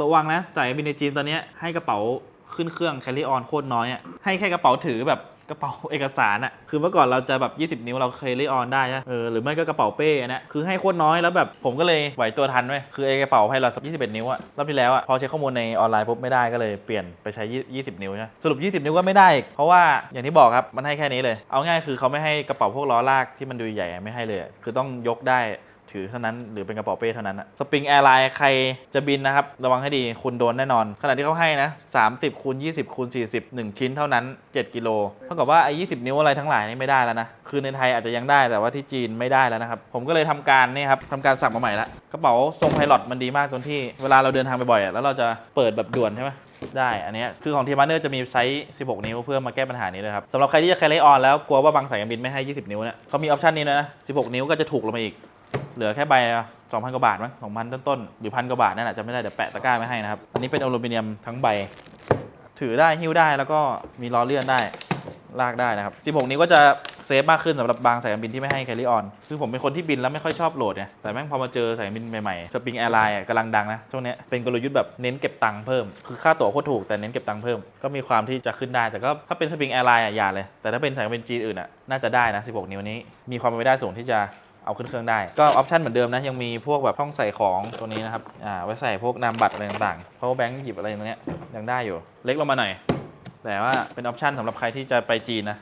ระวังนะสายบินในจีนตอนนี้ให้กระเป๋าขึ้นเครื่อง carry on โคตรน้อยอะให้แค่กระเป๋าถือแบบกระเป๋าเอกสารอะคือเมื่อก่อนเราจะแบบ 20 นิ้วเรา carry on ได้ใช่ไหมเออหรือไม่ก็กระเป๋าเป้อันเนี้ยคือให้โคตรน้อยแล้วแบบผมก็เลยไหวตัวทันไว้ยคือไอ้กระเป๋าไพลอต21 นิ้วอะรอบที่แล้วอะพอเช็คข้อมูลในออนไลน์ปุ๊บไม่ได้ก็เลยเปลี่ยนไปใช้ 20 นิ้วใช่ไหมสรุป 20 นิ้วก็ไม่ได้อีกเพราะว่าอย่างที่บอกครับมันให้แค่นี้เลย เอาง่ายคือเขาไม่ให้กระเป๋าพวกล้อลากที่มันดูใหญ่ไม่ให้เลย คือต้องยกได้ ถือเท่านั้นหรือเป็นกระเป๋าเป้เท่านั้นอะสปริงแอร์ไลน์ใครจะบินนะครับ ระวังให้ดีคุณโดนแน่นอนขณะที่เขาให้นะ 30คูณ20คูณ40 1 ชิ้นเท่านั้น 7 กิโลเท่ากับว่าไอ้20 นิ้วอะไรทั้งหลายนี่ไม่ได้แล้วนะ คือในไทยอาจจะยังได้แต่ว่าที่จีนไม่ได้แล้วนะครับ ผมก็เลยทำการนี่ครับทำการสั่งมาใหม่ละกระเป๋าทรงไพลอตมันดีมากตรงที่เวลาเราเดินทางไปบ่อยอะแล้วเราจะเปิดแบบด่วนใช่ไหมได้ อันนี้คือของทีมานเนอร์จะมีไซส์ 16 นิ้วเพื่อมาแก้ปัญหานี้เลยครับสำหรับใครที่จะแคลออนแล้วกลัวว่าบางสายการบินไม่ให้ 20 นิ้วเนี่ยเขามีออปชันนี้นะ 16 นิ้วก็จะถูกลงมาอีก เหลือแค่ใบละ2,000กว่าบาทมั้ง2,000ต้นๆหรือพันกว่าบาทนั่นแหละจะไม่ได้เดี๋ยวแปะตะกร้าไม่ให้นะครับ อันนี้เป็นอลูมิเนียมทั้งใบ ถือได้หิ้วได้แล้วก็มีล้อเลื่อนได้ลากได้นะครับ 16 นิ้วก็จะเซฟมากขึ้นสำหรับบางสายการบินที่ไม่ให้ carry on คือผมเป็นคนที่บินแล้วไม่ค่อยชอบโหลดไง แต่แม่งพอมาเจอสายการบินใหม่ๆ สปริงแอร์ไลน์กำลังดังนะ ช่วงนี้เป็นกลยุทธ์แบบเน้นเก็บตังค์เพิ่ม คือค่าตั๋วโคตรถูกแต่เน้นเก็บตังค์เพิ่ม ก็มีความที่จะขึ้นได้ แต่ก็ถ้าเป็นสปริงแอร์ไลน์อะอย่าเลย แต่ถ้าเป็นสายการบินจีนอื่นอะน่าจะได้นะ 16 นิ้วนี้ มีความเป็นไปได้สูงที่จะ เอาขึ้นเครื่องได้ ก็ออปชันเหมือนเดิมนะ ยังมีพวกแบบช่องใส่ของตัวนี้นะครับอ่าไว้ใส่พวกนามบัตรอะไรต่างๆ เพราะว่าแบงค์หยิบอะไรตรงเนี้ยยังได้อยู่ เล็กลงมาหน่อย แต่ว่าเป็นออปชันสำหรับใครที่จะไปจีนนะ